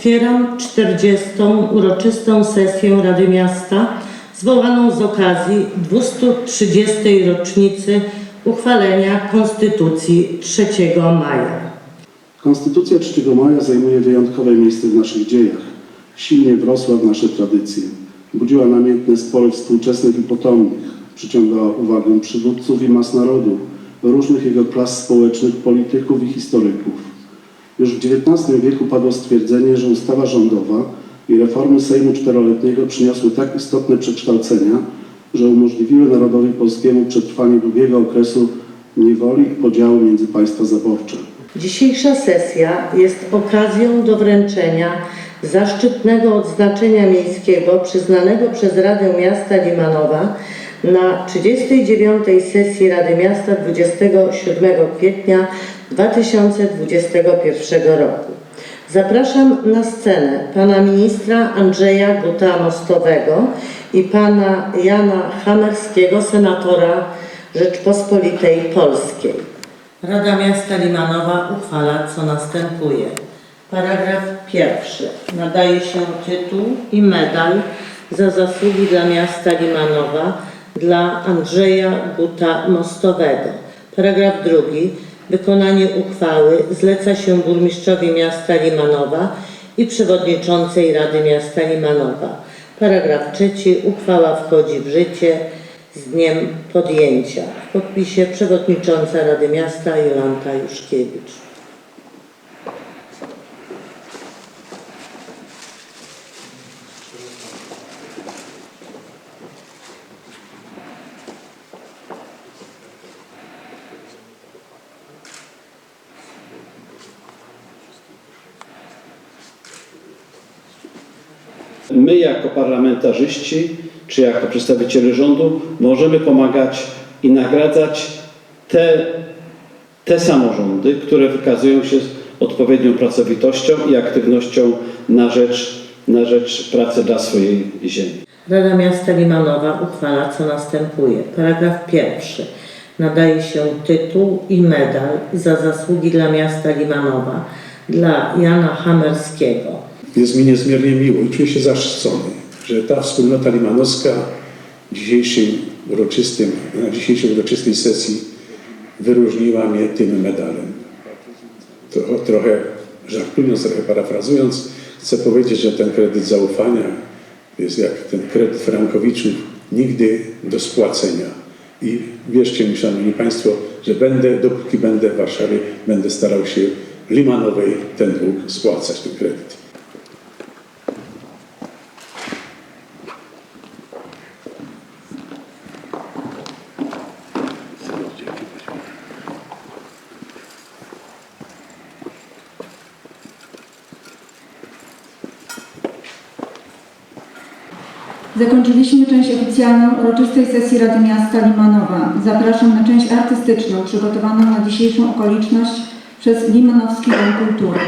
Otwieram 40. uroczystą sesję Rady Miasta zwołaną z okazji 230. rocznicy uchwalenia Konstytucji 3 maja. Konstytucja 3 maja zajmuje wyjątkowe miejsce w naszych dziejach. Silnie wrosła w nasze tradycje. Budziła namiętne spory współczesnych i potomnych. Przyciągała uwagę przywódców i mas narodu, różnych jego klas społecznych, polityków i historyków. Już w XIX wieku padło stwierdzenie, że ustawa rządowa i reformy Sejmu Czteroletniego przyniosły tak istotne przekształcenia, że umożliwiły narodowi polskiemu przetrwanie długiego okresu niewoli i podziału między państwa zaborcze. Dzisiejsza sesja jest okazją do wręczenia zaszczytnego odznaczenia miejskiego przyznanego przez Radę Miasta Limanowa na 39. sesji Rady Miasta 27 kwietnia 2021 roku. Zapraszam na scenę pana ministra Andrzeja Guta-Mostowego i pana Jana Hamerskiego, senatora Rzeczpospolitej Polskiej. Rada Miasta Limanowa uchwala, co następuje. Paragraf pierwszy. Nadaje się tytuł i medal za zasługi dla miasta Limanowa dla Andrzeja Guta Mostowego. Paragraf drugi. Wykonanie uchwały zleca się burmistrzowi miasta Limanowa i przewodniczącej Rady Miasta Limanowa. Paragraf trzeci. Uchwała wchodzi w życie z dniem podjęcia. W podpisie przewodnicząca Rady Miasta Jolanta Juszkiewicz. My jako parlamentarzyści, czy jako przedstawiciele rządu możemy pomagać i nagradzać te, te samorządy, które wykazują się odpowiednią pracowitością i aktywnością na rzecz, na rzecz pracy dla swojej ziemi. Rada Miasta Limanowa uchwala, co następuje. Paragraf pierwszy. Nadaje się tytuł i medal za zasługi dla miasta Limanowa dla Jana Hamerskiego. Jest mi niezmiernie miło i czuję się zaszczycony, że ta wspólnota limanowska dzisiejszym uroczystym, na dzisiejszej uroczystej sesji wyróżniła mnie tym medalem. To, trochę żartując, trochę parafrazując, chcę powiedzieć, że ten kredyt zaufania jest jak ten kredyt frankowiczów nigdy do spłacenia. I wierzcie mi, Szanowni Państwo, że będę, dopóki będę w Warszawie, będę starał się Limanowej ten dług spłacać, ten kredyt. Zakończyliśmy część oficjalną uroczystej sesji Rady Miasta Limanowa. Zapraszam na część artystyczną przygotowaną na dzisiejszą okoliczność przez Limanowski Dom Kultury.